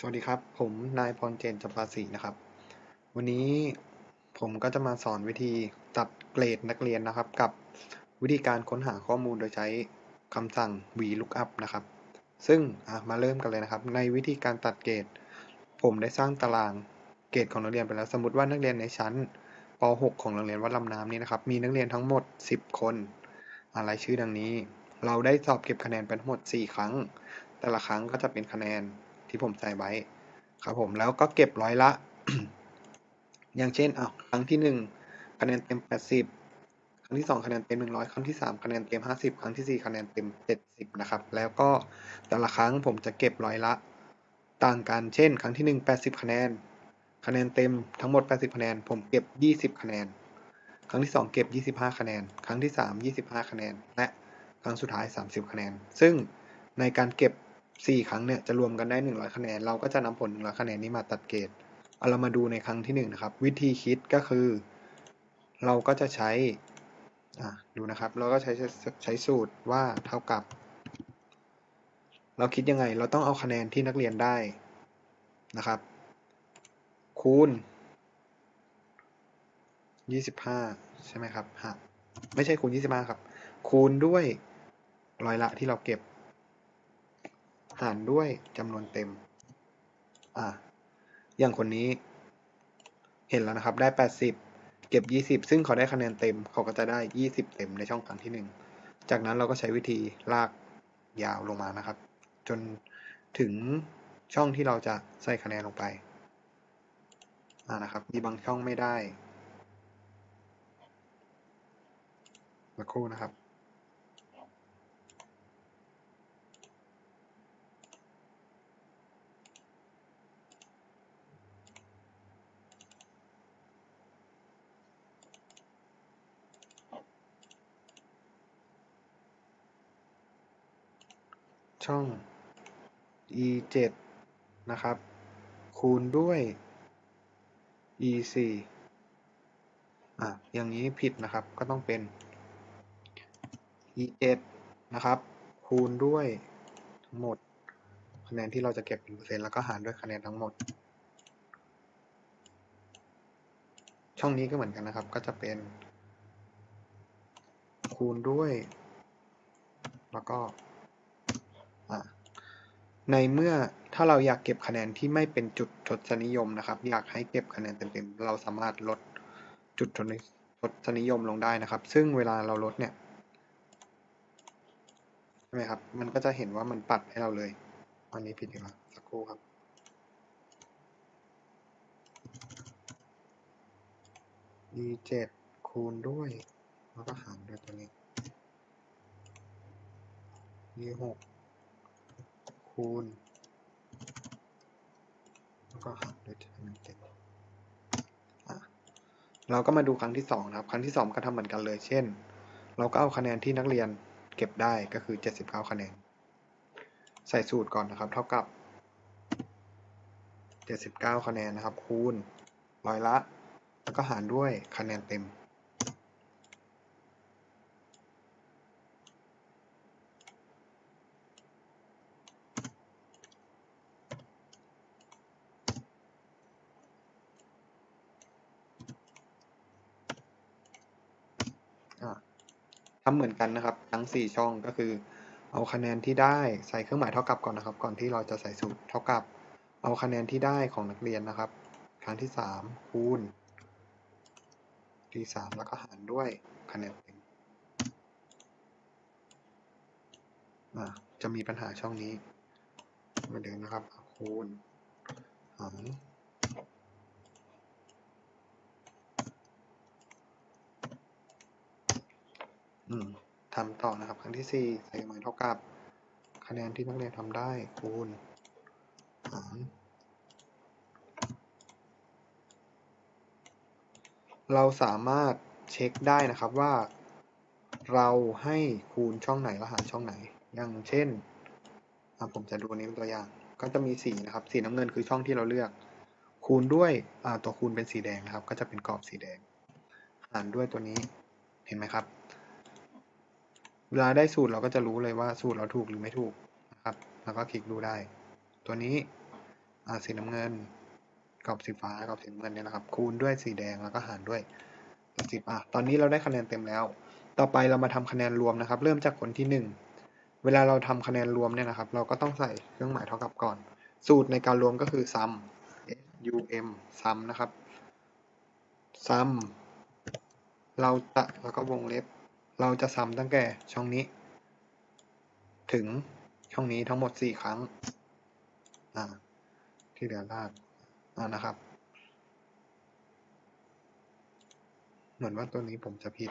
สวัสดีครับ ผมนายพรเจนจำปาศรีนะครับ วันนี้ผมก็จะมาสอนวิธีตัดเกรดนักเรียนนะครับ กับวิธีการค้นหาข้อมูลโดยใช้คำสั่ง VLOOKUP นะครับ ซึ่งมาเริ่มกันเลยนะครับ ในวิธีการตัดเกรด ผมได้สร้างตารางเกรดของนักเรียนไปแล้ว สมมติว่านักเรียนในชั้นป .6 ของโรงเรียนวัดลำน้ำนี่นะครับ มีนักเรียนทั้งหมด 10 คนรายชื่อดังนี้ เราได้สอบเก็บคะแนนไปทั้งหมด 4 ครั้ง แต่ละครั้งก็จะเป็นคะแนน ที่ผมใส่ไว้ครับผมแล้วก็เก็บร้อยละ อย่างเช่นอะครั้งที่หนึ่งคะแนนเต็มแปดสิบครั้งที่สองคะแนนเต็มหนึ่งร้อยครั้งที่สามคะแนนเต็มห้าสิบครั้งที่สี่คะแนนเต็มเจ็ดสิบนะครับ แล้วก็แต่ละครั้งผมจะเก็บร้อยละ ต่างกันเช่น ครั้งที่หนึ่งแปดสิบคะแนน คะแนนเต็มทั้งหมดแปดสิบคะแนน ผมเก็บยี่สิบคะแนน ครั้งที่สองเก็บยี่สิบห้าคะแนน ครั้งที่สามยี่สิบห้าคะแนน และครั้งสุดท้ายสามสิบคะแนน ซึ่งในการเก็บ สี่ครั้งเนี่ยจะรวมกันได้หนึ่งร้อยคะแนน เราก็จะนำผลหนึ่งร้อยคะแนนนี้มาตัดเกรดเอาเรามาดูในครั้งที่หนึ่งนะครับ วิธีคิดก็คือ เราก็จะใช้อ่าดูนะครับ เราก็ใช้ใช้สูตรว่าเท่ากับ เราคิดยังไง เราต้องเอาคะแนนที่นักเรียนได้นะครับ คูณยี่สิบห้าใช่ไหมครับฮะไม่ใช่คูณยี่สิบห้าครับ คูณด้วยร้อยละที่เราเก็บ หารด้วยจำนวนเต็ม อ่า อย่างคนนี้ เห็นแล้วนะครับ ได้ 80 เก็บ 20 ซึ่งเขาได้คะแนนเต็ม เขาก็จะได้ 20 เต็มในช่องครั้งที่ 1 จากนั้นเราก็ใช้วิธีลากยาวลงมานะครับ จนถึงช่องที่เราจะใส่คะแนนลงไปอ่านะครับ มีบางช่องไม่ได้สักครู่นะครับ ช่อง e 7นะครับ คูณด้วย e 4อะ อย่างนี้ผิดนะครับ ก็ต้องเป็น e 7นะครับ คูณด้วยทั้งหมด คะแนนที่เราจะเก็บเป็นเปอร์เซ็นต์แล้วก็หารด้วยคะแนนทั้งหมด ช่องนี้ก็เหมือนกันนะครับ ก็จะเป็น คูณด้วย แล้วก็ ในเมื่อถ้าเราอยากเก็บคะแนนที่ไม่เป็นจุดทศนิยมนะครับ อยากให้เก็บคะแนนเต็มๆเราสามารถลดจุดทศนิยมลงได้นะครับ ซึ่งเวลาเราลดเนี่ยใช่ไหมครับ มันก็จะเห็นว่ามันปัดให้เราเลย อันนี้ผิดอีกแล้วสักครู่ครับ e 7 คูณด้วย แล้วก็หารด้วยตัวนี้ e 6 คูณ แล้วก็หักด้วยจำนวนเต็มเราก็มาดูครั้งที่สองนะครับ ครั้งที่สองก็ทำเหมือนกันเลย เช่น เราก็เอาคะแนนที่นักเรียนเก็บได้ก็คือ 79 คะแนน ใส่สูตรก่อนนะครับ เท่ากับ 79 คะแนนนะครับ คูณร้อยละ แล้วก็หารด้วยคะแนนเต็ม ทำเหมือนกันนะครับ ทั้ง 4 ช่องก็คือ เอาคะแนนที่ได้ใส่เครื่องหมายเท่ากับก่อนนะครับ ก่อนที่เราจะใส่สูตรเท่ากับ เอาคะแนนที่ได้ของนักเรียนนะครับ ครั้งที่ 3 คูณที่3แล้วก็หารด้วยคะแนนเต็มจะมีปัญหาช่องนี้มือนเดิมนะครับคูณหาร ทำต่อนะครับ ครั้งที่ 4 ใส่หมายเท่ากับ คะแนนที่นักเรียนทำได้คูณหารเราสามารถเช็คได้นะครับว่า เราให้คูณช่องไหนและหารช่องไหน อย่างเช่นผมจะดูนี้เป็นตัวอย่าง ก็จะมีสีนะครับ สีน้ำเงินคือช่องที่เราเลือก คูณด้วยตัวคูณเป็นสีแดงนะครับ ก็จะเป็นกรอบสีแดง หารด้วยตัวนี้ เห็นไหมครับ เวลาได้สูตรเราก็จะรู้เลยว่าสูตรเราถูกหรือไม่ถูกนะครับ แล้วก็คลิกดูได้ ตัวนี้สีน้ำเงินกรอบสีฟ้ากรอบสีน้ำเงินเนี่ยนะครับ คูณด้วยสีแดงแล้วก็หารด้วยสิบอะตอนนี้เราได้คะแนนเต็มแล้ว ต่อไปเรามาทำคะแนนรวมนะครับ เริ่มจากคนที่หนึ่งเวลาเราทำคะแนนรวมเนี่ยนะครับ เราก็ต้องใส่เครื่องหมายเท่ากับก่อน สูตรในการรวมก็คือ sum s u m sum นะครับ sum เราจะแล้วก็วงเล็บ เราจะซ้ำตั้งแต่ช่องนี้ ถึงช่องนี้ทั้งหมดสี่ครั้ง ที่เหลือลากนะครับ เหมือนว่าตัวนี้ผมจะผิด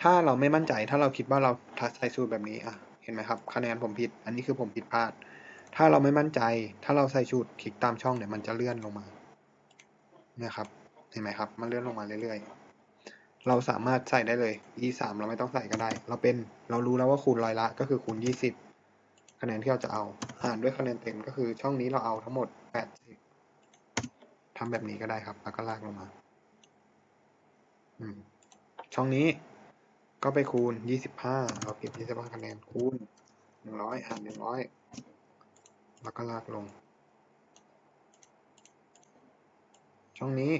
ถ้าเราไม่มั่นใจถ้าเราคิดว่าเราใส่สูตรแบบนี้อะ เห็นไหมครับ คะแนนผมผิด อันนี้คือผมผิดพลาด ถ้าเราไม่มั่นใจ ถ้าเราใส่สูตรคลิกตามช่องเนี่ยมันจะเลื่อนลงมาเนี่ยครับ เห็นไหมครับ มันเลื่อนลงมาเรื่อยๆ เราสามารถใส่ได้เลย e สามเราไม่ต้องใส่ก็ได้ เราเป็น เรารู้แล้วว่าคูณร้อยละ ก็คือคูณยี่สิบคะแนนที่เราจะเอา หารด้วยคะแนนเต็มก็คือช่องนี้เราเอาทั้งหมดแปดสิบทำแบบนี้ก็ได้ครับ แล้วก็ลากลงมา ช่องนี้ ก็ไปคูณยี่สิบห้าเราเก็บยี่สิบห้าคะแนนคูณหนึ่งร้อยหารหนึ่งร้อยแล้วก็ลากลง ช่องนี้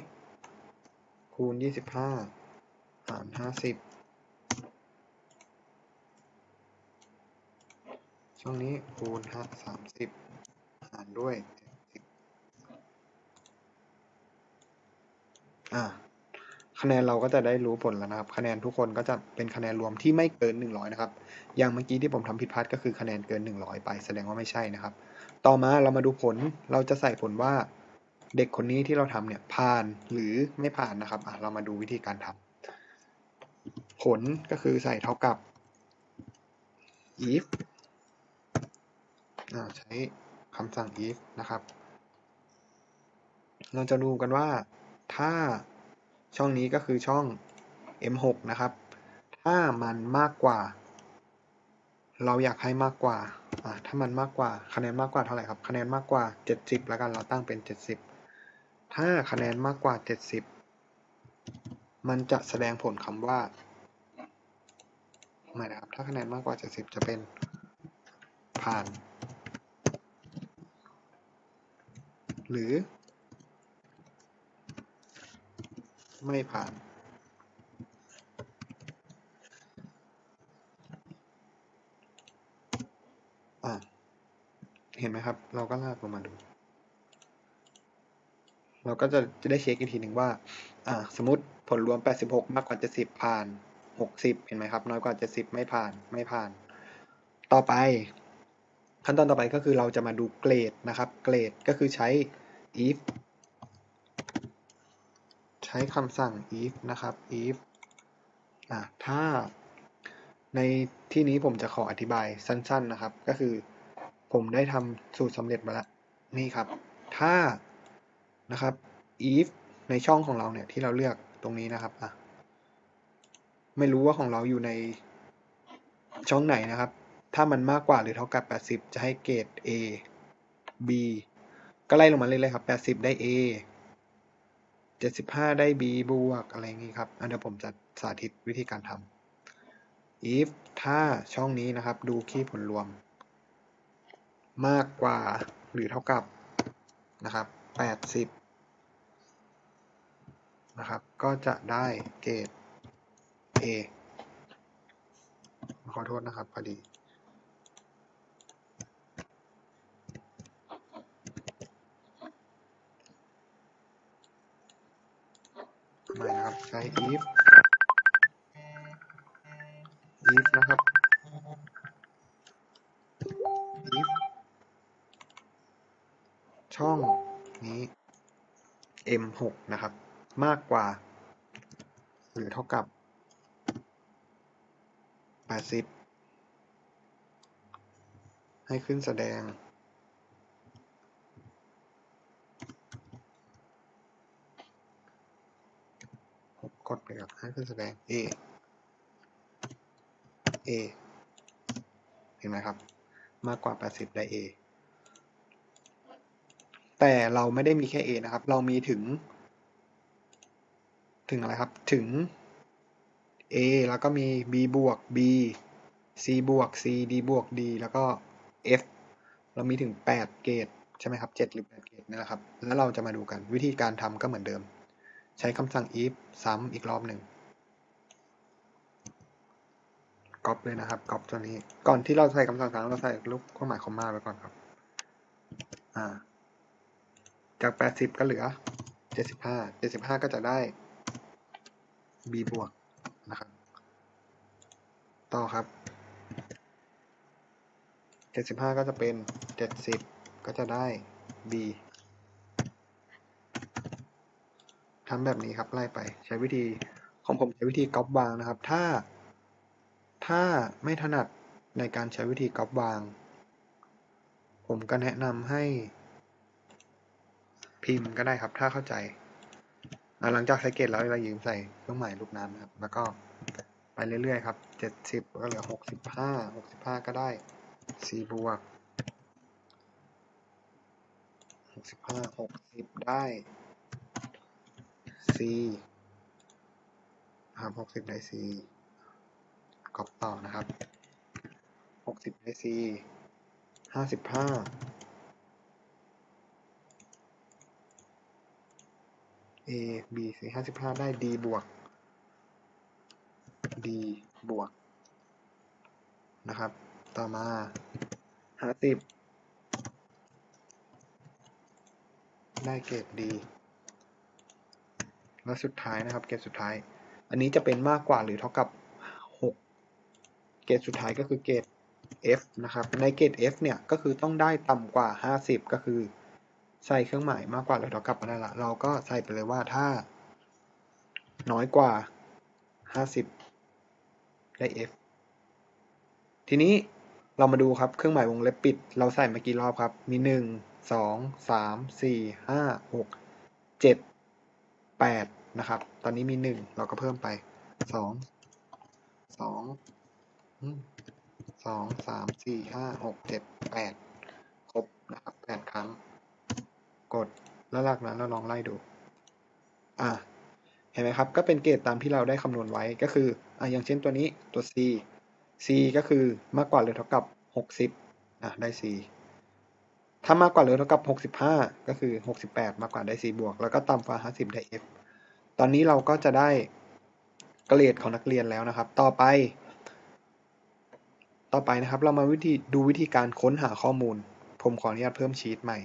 คูณยี่สิบห้าหารห้าสิบช่องนี้คูณห้าสามสิบหารด้วยเจ็ดสิบอ่า คะแนนเราก็จะได้รู้ผลแล้วนะครับ คะแนนทุกคนก็จะเป็นคะแนนรวมที่ไม่เกิน 100 นะครับ อย่างเมื่อกี้ที่ผมทำผิดพลาดก็คือคะแนนเกิน 100 ไป แสดงว่าไม่ใช่นะครับ ต่อมาเรามาดูผล เราจะใส่ผลว่าเด็กคนนี้ที่เราทำเนี่ยผ่านหรือไม่ผ่านนะครับอะเรามาดูวิธีการทำผลก็คือใส่เท่ากับ if อ่าใช้คำสั่ง if นะครับ เราจะดูกันว่าถ้า ช่องนี้ก็คือช่อง M6 นะครับ ถ้ามันมากกว่า เราอยากให้มากกว่า ถ้ามันมากกว่า คะแนนมากกว่าเท่าไหร่ครับ คะแนนมากกว่า 70 แล้วกันเราตั้งเป็น 70 ถ้าคะแนนมากกว่า 70 มันจะแสดงผลคำว่าไม่นะครับ ถ้าคะแนนมากกว่า 70 จะเป็นผ่าน หรือ ไม่ผ่าน อ่าเห็นไหมครับ เราก็ลากลงมาดู เราก็จะจะได้เช็คอีกทีหนึ่งว่า อ่า สมมติผลรวม 86 มากกว่า 70 ผ่าน 60 เห็นไหมครับ น้อยกว่า 70 ไม่ผ่าน ไม่ผ่าน ต่อไป ขั้นตอนต่อไปก็คือเราจะมาดูเกรดนะครับ เกรดก็คือใช้ if ช้คำสั่ง if นะครับ if อะถ้าในที่นี้ผมจะขออธิบายสั้น ๆนะครับ ก็คือผมได้ทำสูตรสำเร็จมาแล้วนี่ครับ ถ้านะครับ if ในช่องของเราเนี่ยที่เราเลือกตรงนี้นะครับอะไม่รู้ว่าของเราอยู่ในช่องไหนนะครับ ถ้ามันมากกว่าหรือเท่ากับ 80 จะให้เกรด A B ก็ไล่ลงมาเรื่อยๆครับ 80 ได้ A 75 ได้ B บวก อะไรอย่างนี้ครับเดี๋ยวผมจะสาธิตวิธีการทำ if ถ้าช่องนี้นะครับ ดูคีย์ผลรวม มากกว่าหรือเท่ากับนะครับ 80 นะครับ ก็จะได้เกรด A ขอโทษนะครับพอดี ใหม่นะครับ ใช้ if if นะครับ if ช่องนี้ m6 นะครับ มากกว่า หรือเท่ากับ 80 ให้ขึ้นแสดง ผม กดไปกับให้ขึ้นแสดง A A เห็นไหมครับ มากกว่า 80 ได้ A แต่เราไม่ได้มีแค่ A นะครับ เรามีถึง ถึงอะไรครับ ถึง A แล้วก็มี B บวก B C บวก C D บวก D แล้วก็ F เรามีถึง 8 เกรดใช่ไหมครับ 7 หรือ 8 เกรดนี่แหละครับ แล้วเราจะมาดูกันวิธีการทำก็เหมือนเดิม ใช้คำสั่ง if ซ้ำอีกรอบหนึ่งก๊อปเลยนะครับก๊อปตัวนี้ ก่อนที่เราใส่คำสั่งซ้ำเราใส่ลูกเครื่องหมายคอมมาไว้ก่อนครับ อ่า จาก 80 ก็เหลือ 75 75 ก็จะได้ b บวกนะครับ ต่อครับ 75 ก็จะเป็น 70 ก็จะได้ b ทำแบบนี้ครับไล่ไปใช้วิธีของผมใช้วิธีก๊อปวางนะครับ ถ้า ถ้าไม่ถนัดในการใช้วิธีก๊อปวาง ผมก็แนะนำให้พิมพ์ก็ได้ครับ ถ้าเข้าใจ หลังจากใส่เกตแล้วเรายืมใส่เครื่องหมายลูกน้ำนะครับ แล้วก็ไปเรื่อยๆครับเจ็ดสิบก็เหลือหกสิบห้าหกสิบห้าก็ได้สี่บวกหกสิบห้าหกสิบได้ สี่ครับหกสิบได้สี่กรอบต่อนะครับหกสิบได้สี่ห้าสิบห้า a b c ห้าสิบห้าได้ d บวก d บวกนะครับ ต่อมาห้าสิบได้เกรด d แล้วสุดท้ายนะครับ เกรดสุดท้าย อันนี้จะเป็นมากกว่าหรือเท่ากับหกเกรดสุดท้ายก็คือเกรด f นะครับ ในเกรด f เนี่ยก็คือต้องได้ต่ำกว่าห้าสิบก็คือใส่เครื่องหมายมากกว่าหรือเท่ากับอะไรละเราก็ใส่ไปเลยว่าถ้า น้อยกว่า 50 ได้ f ทีนี้เรามาดูครับเครื่องหมายวงเล็บปิด เราใส่มากี่รอบครับ มี 1 2 3 4 5 6 7 8 นะครับ ตอนนี้มี 1 เราก็เพิ่มไป 2 2 2 3 4 5 6 7 8 ครบนะครับ 8 ครั้ง กด แล้วหลักนั้นเราลองไล่ดู อะ เห็นไหมครับ ก็เป็นเกรดตามที่เราได้คำนวณไว้ ก็คือ อะ อย่างเช่นตัวนี้ ตัว c c ก็คือมากกว่าหรือเท่ากับ 60 อะ ได้ c ถ้ามากกว่าหรือเท่ากับ 65 ก็คือ 68 มากกว่าได้ c บวก แล้วก็ต่ำกว่า 50 ได้ f ตอนนี้เราก็จะได้เกรดของนักเรียนแล้วนะครับ ต่อไป ต่อไปนะครับ เรามาวิธีดูวิธีการค้นหาข้อมูล ผมขออนุญาตเพิ่มชีตใหม่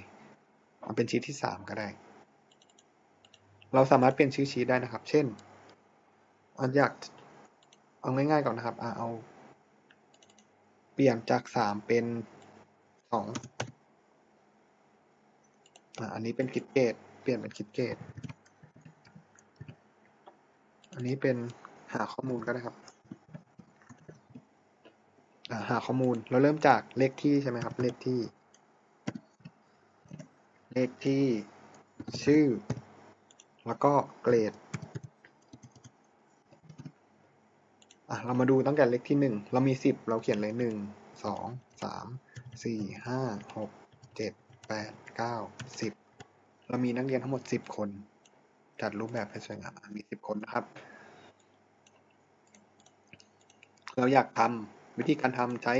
เอาเป็นชีตที่สามก็ได้ เราสามารถเปลี่ยนชื่อชีตได้นะครับ เช่นอันอยากเอาง่ายๆก่อนนะครับเอา เปลี่ยนจากสามเป็นส อันนี้เป็นคิดเกตเปลี่ยนเป็นคิดเกตอันนี้เป็นหาข้อมูลก็ได้ครับหาข้อมูลเราเริ่มจากเลขที่ใช่ไหมครับ เลขที่ เลขที่ชื่อ แล้วก็เกรดอะเรามาดูตั้งแต่เลขที่หนึ่งเรามีสิบเราเขียนเลยหนึ่งสองสามสี่ห้าหกเจ็ด แปดเก้าสิบเรามีนักเรียนทั้งหมดสิบคน จัดรูปแบบให้สวยงามมีสิบคนนะครับ เราอยากทำวิธีการทำใช้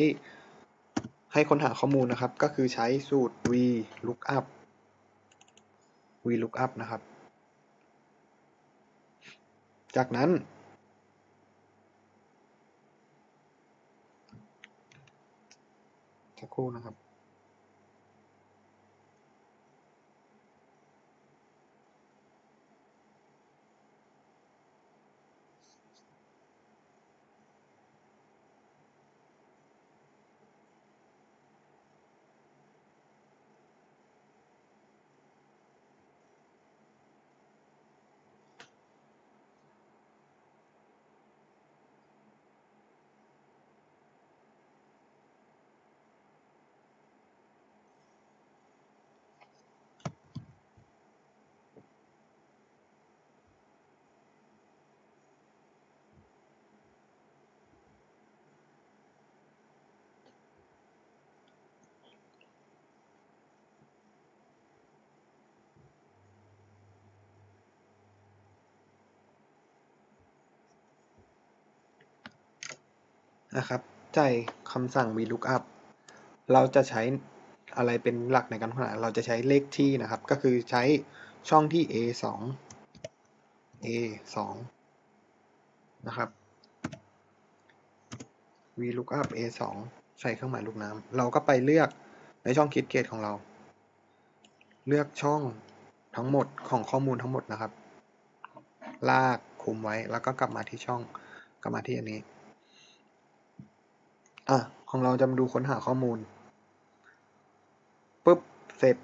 ให้ค้นหาข้อมูลนะครับ ก็คือใช้สูตร v lookup v lookup นะครับ จากนั้นสักครู่นะครับ นะครับ ใจคำสั่ง VLOOKUP เราจะใช้อะไรเป็นหลักในการค้นหา เราจะใช้เลขที่นะครับ ก็คือใช้ช่องที่ A 2 A 2นะครับ VLOOKUP A 2ใส่เครื่องหมายลูกน้ำ เราก็ไปเลือกในช่องคิดเกตของเรา เลือกช่องทั้งหมดของข้อมูลทั้งหมดนะครับ ลากคุมไว้แล้วก็กลับมาที่ช่อง กลับมาที่อันนี้ อะ ของเราจะมาดูค้นหาข้อมูลปุ๊บเสร็จ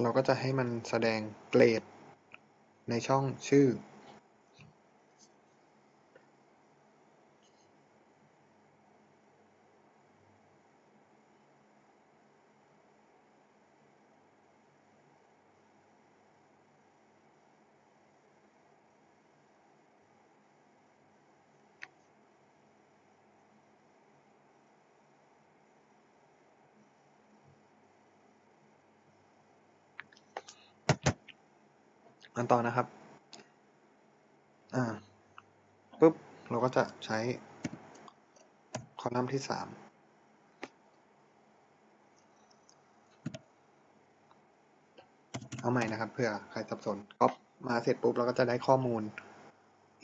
เราก็จะให้มันแสดงเกรดในช่องชื่อ อันต่อนะครับ อ่าปุ๊บ เราก็จะใช้คอลัมน์ที่สามเอาใหม่นะครับเพื่อใครสับสนก๊อปมาเสร็จปุ๊บเราก็จะได้ข้อมูล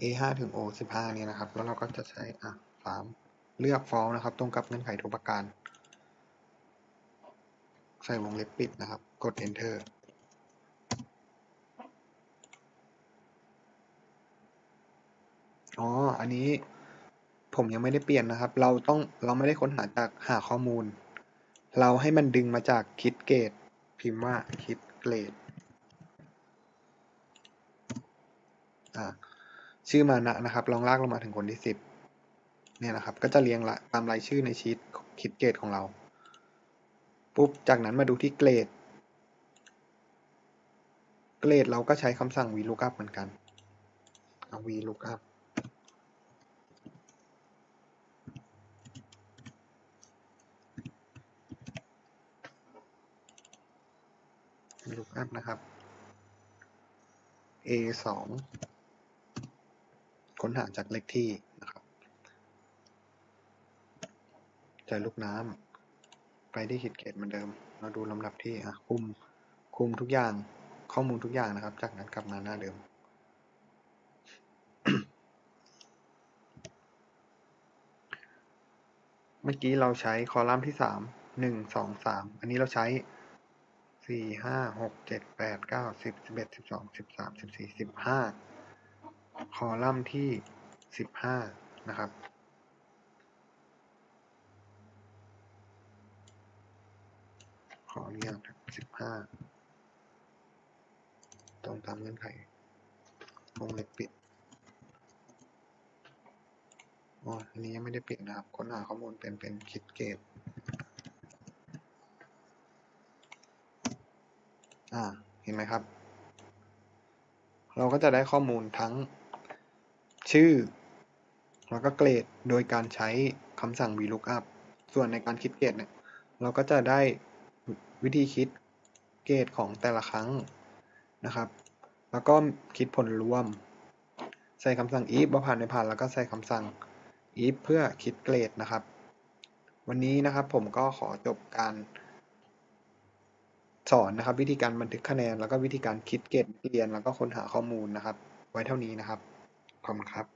A 5ถึง O 15เนี่ยนะครับ แล้วเราก็จะใช้อะสามเลือก false นะครับ ตรงกับเงื่อนไขทุกประการ ใส่วงเล็บปิดนะครับ กด enter อ๋อ อันนี้ผมยังไม่ได้เปลี่ยนนะครับ เราต้องเราไม่ได้ค้นหาจากหาข้อมูล เราให้มันดึงมาจากคิดเกรดพิมพ์ว่าคิดเกรดชื่อมานะนะครับ ลองลากลงมาถึงคนที่สิบเนี่ยนะครับ ก็จะเรียงละตามรายชื่อในชีตคิดเกรดของเรา ปุ๊บ จากนั้นมาดูที่เกรด เกรดเราก็ใช้คำสั่ง VLOOKUP เหมือนกันเอา VLOOKUP lookup นะครับ A สองค้นหาจากเลขที่นะครับใจลูกน้ำไปที่คิดเกตเหมือนเดิม เราดูลำดับที่อะคุมคุมทุกอย่างข้อมูลทุกอย่างนะครับ จากนั้นกลับมาหน้าเดิมเมื่อกี้เราใช้คอลัมน์ที่สามหนึ่งสองสามอันนี้เราใช้ สี่ห้าหกเจ็ดแปดเก้าสิบสิบเอ็ดสิบสองสิบสามสิบสี่สิบห้าคอลัมน์ที่สิบห้านะครับ ขออนุญาตสิบห้าตรงตามเงื่อนไขวงเล็บปิดอ๋ออันนี้ยังไม่ได้ปิดนะครับ ค้นหาข้อมูลเป็นเป็นคิดเกต อ่าเห็นไหมครับ เราก็จะได้ข้อมูลทั้งชื่อ แล้วก็เกรดโดยการใช้คำสั่ง VLOOKUP ส่วนในการคิดเกรดเนี่ย เราก็จะได้วิธีคิดเกรดของแต่ละครั้งนะครับ แล้วก็คิดผลรวม ใส่คำสั่ง if ว่าผ่านไม่ผ่าน แล้วก็ใส่คำสั่ง if เพื่อคิดเกรดนะครับ วันนี้นะครับผมก็ขอจบการ สอนนะครับวิธีการบันทึกคะแนน แล้วก็วิธีการคิดเกรดเรียน แล้วก็ค้นหาข้อมูลนะครับ ไว้เท่านี้นะครับ ขอบคุณครับ